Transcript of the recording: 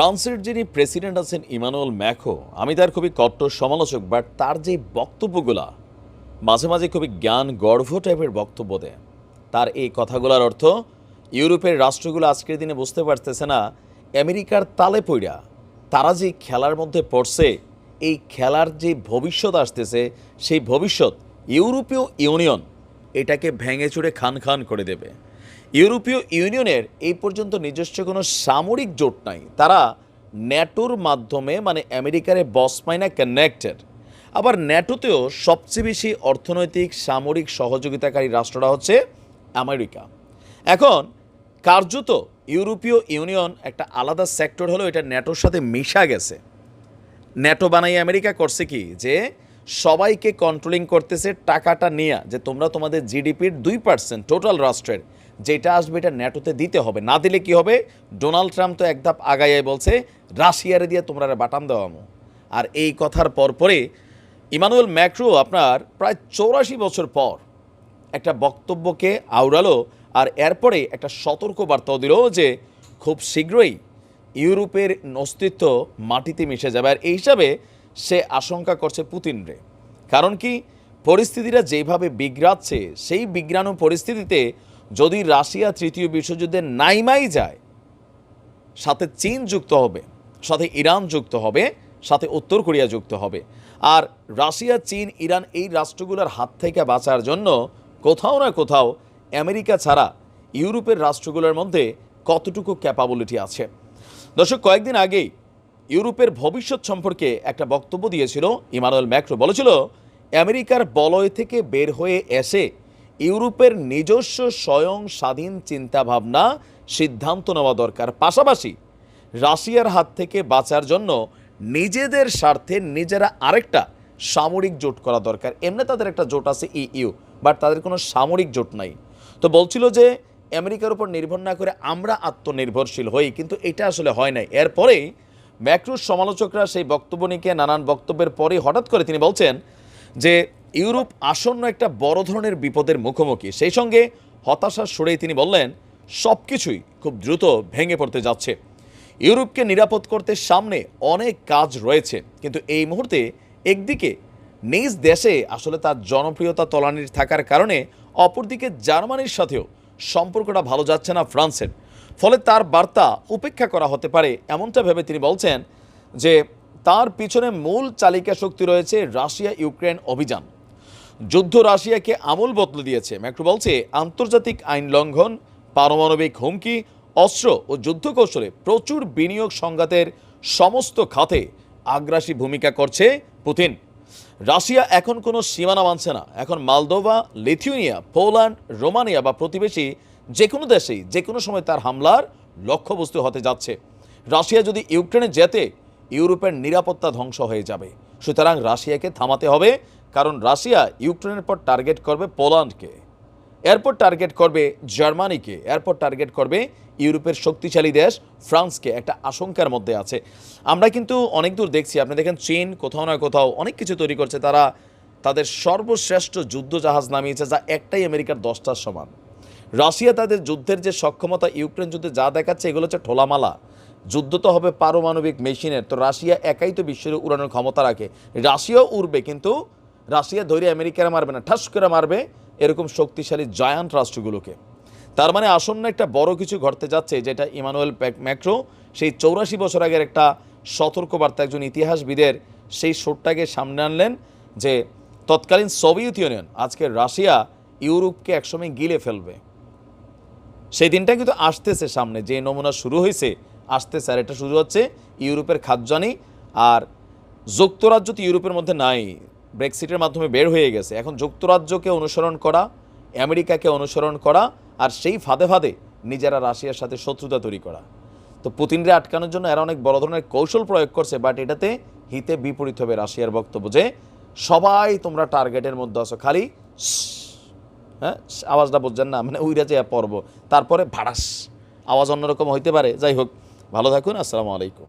ফ্রান্সের যিনি প্রেসিডেন্ট আছেন ইমানুয়েল ম্যাখো, আমি তার খুবই কট্টর সমালোচক বাট তার যে বক্তব্যগুলা মাঝে মাঝে খুবই জ্ঞান গর্ভ টাইপের বক্তব্য দেয়। তার এই কথাগুলোর অর্থ, ইউরোপের রাষ্ট্রগুলো আজকের দিনে বুঝতে পারতেছে না, আমেরিকার তালে পইড়া, তারা যে খেলার মধ্যে পড়ছে, এই খেলার যে ভবিষ্যৎ আসতেছে, সেই ভবিষ্যৎ ইউরোপীয় ইউনিয়ন এটাকে ভেঙে চুড়ে খান খান করে দেবে। ইউরোপীয় ইউনিয়নের এই পর্যন্ত নিজস্ব কোনো সামরিক জোট নাই। তারা ন্যাটোর মাধ্যমে মানে আমেরিকারে বসমাইনা কানেক্টেড। আবার ন্যাটোতেও সবচেয়ে বেশি অর্থনৈতিক, সামরিক সহযোগিতাকারী রাষ্ট্রটা হচ্ছে আমেরিকা। এখন কার্যত ইউরোপীয় ইউনিয়ন একটা আলাদা সেক্টর হলো এটা ন্যাটোর সাথে মিশা গেছে। ন্যাটো বানাই আমেরিকা করছে কি? যে সবাইকে কন্ট্রোলিং করতেছে টাকাটা নিয়ে, যে তোমরা তোমাদের জিডিপির দুই পার্সেন্ট টোটাল রাষ্ট্রের যেটা আসবে এটা ন্যাটোতে দিতে হবে। না দিলে কি হবে? ডোনাল্ড ট্রাম্প তো এক ধাপ আগাইয়ে বলছে, রাশিয়ারে দিয়ে তোমরা বাটাম দেওয়ামো আর এই কথার পরপরে ইমানুয়েল ম্যাক্রো আপনার প্রায় চৌরাশি বছর পর একটা বক্তব্যকে আওড়ালো আর এরপরে একটা সতর্ক বার্তাও দিল যে খুব শীঘ্রই ইউরোপের অস্তিত্ব মাটিতে মিশে যাবে। আর এই হিসাবে সে আশঙ্কা করছে পুতিনরে। কারণ কি? পরিস্থিতিটা যেভাবে বিগড়াচ্ছে, সেই বিগ্রাণু পরিস্থিতিতে যদি রাশিয়া তৃতীয় বিশ্বযুদ্ধে নাইমাই যায়, সাথে চীন যুক্ত হবে, সাথে ইরান যুক্ত হবে, সাথে উত্তর কোরিয়া যুক্ত হবে, আর রাশিয়া, চীন, ইরান এই রাষ্ট্রগুলোর হাত থেকে বাঁচার জন্য কোথাও না কোথাও আমেরিকা ছাড়া ইউরোপের রাষ্ট্রগুলোর মধ্যে কতটুকু ক্যাপাবিলিটি আছে? দর্শক, কয়েকদিন আগেই ইউরোপের ভবিষ্যৎ সম্পর্কে একটা বক্তব্য দিয়েছিল ইমানুয়েল ম্যাক্রো। বলেছিল, আমেরিকার বলয় থেকে বের হয়ে এসে ইউরোপের নিজস্ব স্বয়ং স্বাধীন চিন্তাভাবনা সিদ্ধান্ত নেওয়া দরকার। পাশাপাশি রাশিয়ার হাত থেকে বাঁচার জন্য নিজেদের স্বার্থে নিজেরা আরেকটা সামরিক জোট করা দরকার। এমনি তাদের একটা জোট আছে ইইউ, বাট তাদের কোনো সামরিক জোট নাই। তো বলছিল যে আমেরিকার উপর নির্ভর না করে আমরা আত্মনির্ভরশীল হই, কিন্তু এটা আসলে হয় নাই। এরপরেই ম্যাক্রোর সমালোচকরা সেই বক্তব্য নিয়ে নানান বক্তব্যের পরেই হঠাৎ করে তিনি বলছেন যে ইউরোপ আসন্ন একটা বড় ধরনের বিপদের মুখোমুখি। সেই সঙ্গে হতাশার সুরেই তিনি বললেন সব কিছুই খুব দ্রুত ভেঙে পড়তে যাচ্ছে। ইউরোপকে নিরাপদ করতে সামনে অনেক কাজ রয়েছে, কিন্তু এই মুহূর্তে একদিকে নিজ দেশে আসলে তার জনপ্রিয়তা তলানির থাকার কারণে, অপরদিকে জার্মানির সাথেও সম্পর্কটা ভালো যাচ্ছে না ফ্রান্সের। ফলে তার বার্তা উপেক্ষা করা হতে পারে এমনটা ভেবে তিনি বলছেন যে, তার পিছনে মূল চালিকা শক্তি রয়েছে রাশিয়া ইউক্রেন অভিযান। যুদ্ধ রাশিয়াকে আমূল বদলে দিয়েছে। ম্যাক্রো বলছে আন্তর্জাতিক আইন লঙ্ঘন, পারমাণবিক হুমকি, অস্ত্র ও যুদ্ধ কৌশলে প্রচুর বিনিয়োগ সংঘাতের সমস্ত খাতে আগ্রাসী ভূমিকা করছে পুতিন। রাশিয়া এখন কোনো সীমানা মানছে না। এখন মালদোভা লিথুনিয়া পোল্যান্ড, রোমানিয়া বা প্রতিবেশী যে কোনো দেশেই যে কোনো সময় তার হামলার লক্ষ্যবস্তু হতে যাচ্ছে। রাশিয়া যদি ইউক্রেনে যেতে, ইউরোপের নিরাপত্তা ধ্বংস হয়ে যাবে। সুতরাং রাশিয়াকে থামাতে হবে কারণ রাশিয়া ইউক্রেনের পর টার্গেট করবে পোল্যান্ডকে। এরপর টার্গেট করবে জার্মানিকে। এরপর টার্গেট করবে ইউরোপের শক্তিশালী দেশ ফ্রান্সকে। একটা আশঙ্কার মধ্যে আছে। আমরা কিন্তু অনেক দূর দেখছি। আপনি দেখেন চীন কোথাও না কোথাও অনেক কিছু তৈরি করছে। তারা তাদের সর্বশ্রেষ্ঠ যুদ্ধ জাহাজ নামিয়েছে, যা একটাই আমেরিকার দশটার সমান। রাশিয়া তাদের যুদ্ধের যে সক্ষমতা, ইউক্রেন যুদ্ধে যা দেখাচ্ছে, এগুলো হচ্ছে ঠোলামালা। যুদ্ধ তো হবে পারমাণবিক মেশিনের। তো রাশিয়া একাই তো বিশ্বের উড়ানোর ক্ষমতা রাখে। রাশিয়াও উড়বে, কিন্তু রাশিয়া ধরে আমেরিকারা মারবে না, ঠাস করে মারবে এরকম শক্তিশালী জায়ান্ট রাষ্ট্রগুলোকে। তার মানে আসন্ন একটা বড় কিছু ঘটতে যাচ্ছে, যেটা ইমানুয়েল ম্যাক্রো সেই চৌরাশি বছর আগের একটা সতর্কবার্তা একজন ইতিহাসবিদের সেই শোটটাকে সামনে আনলেন যে তৎকালীন সোভিয়েত ইউনিয়ন, আজকে রাশিয়া ইউরোপকে একসময় গিলে ফেলবে। সেই দিনটা কিন্তু আসতেছে সামনে, যে নমুনা শুরু হয়েছে, আসতেছে আর এটা শুরু হচ্ছে ইউরোপের খাদ্যানি আর যুক্তরাজ্য তো ইউরোপের মধ্যে নাই। ব্রেক্সিটের মাধ্যমে বের হয়ে গেছে। এখন যুক্তরাজ্যকে অনুসরণ করা, আমেরিকাকে অনুসরণ করা আর সেই ফাঁদে ফাঁদে নিজেরা রাশিয়ার সাথে শত্রুতা তৈরি করা। তো পুতিনরে আটকানোর জন্য এরা অনেক বড় ধরনের কৌশল প্রয়োগ করছে বাট এটাতে হিতে বিপরীত হবে রাশিয়ার বক্তব্য যে, সবাই তোমরা টার্গেটের মধ্যে আছো, খালি হ্যাঁ আওয়াজটা বুঝছেন না মানে উইরা যে পর্ব তারপরে ভাড়াস, আওয়াজ অন্যরকম হইতে পারে। যাই হোক, ভালো থাকুন, আসসালামু আলাইকুম।